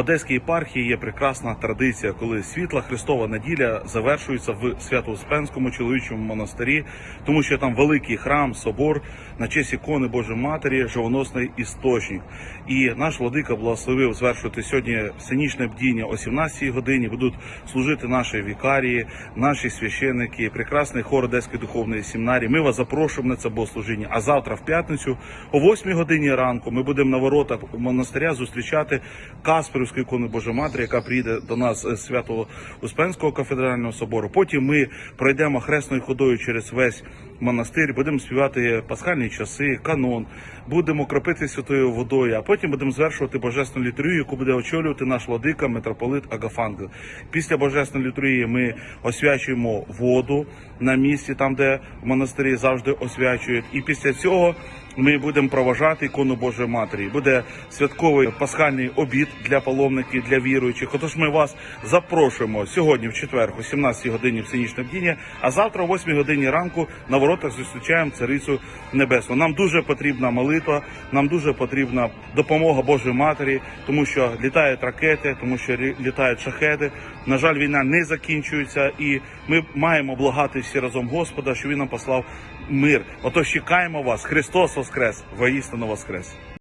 Одеській єпархії є прекрасна традиція, коли світла Христова неділя завершується в Свято-Успенському чоловічому монастирі, тому що там великий храм, собор на честь ікони Божої Матері, живоносний істочник. І наш владика благословив звершувати сьогодні сценічне бдіння о 17 годині. Будуть служити наші вікарії, наші священники, прекрасний хор Одеської духовної семінарії. Ми вас запрошуємо на це богослужіння. А завтра, в п'ятницю, о 8 годині ранку, ми будемо на воротах монастиря зустрічати Касперівську ікони Божої Матері, яка прийде до нас з свято Успенського кафедрального собору. Потім ми пройдемо хресною ходою через весь монастир, будемо співати пасхальні часи, канон, будемо кропити святою водою, а потім будемо звершувати божественну літургію, яку буде очолювати наш владика митрополит Агафангел. Після божественної літургії ми освячуємо воду на місці, там де монастирі завжди освячують. І після цього ми будемо проважати ікону Божої Матері. Буде святковий пасхальний обід для паломників, для віруючих. Отож, ми вас запрошуємо сьогодні, в четвер, о 17 годині в сценічне бдіння, а завтра, о 8 годині ранку, на воротах зустрічаємо царицю небесну. Нам дуже потрібна молитва, нам дуже потрібна допомога Божої Матері, тому що літають ракети, тому що лі- літають шахеди. На жаль, війна не закінчується, і ми маємо благати всі разом Господа, що Він нам послав мир. Отож, чекаємо вас. Христос Воскрес! Воістину Воскрес!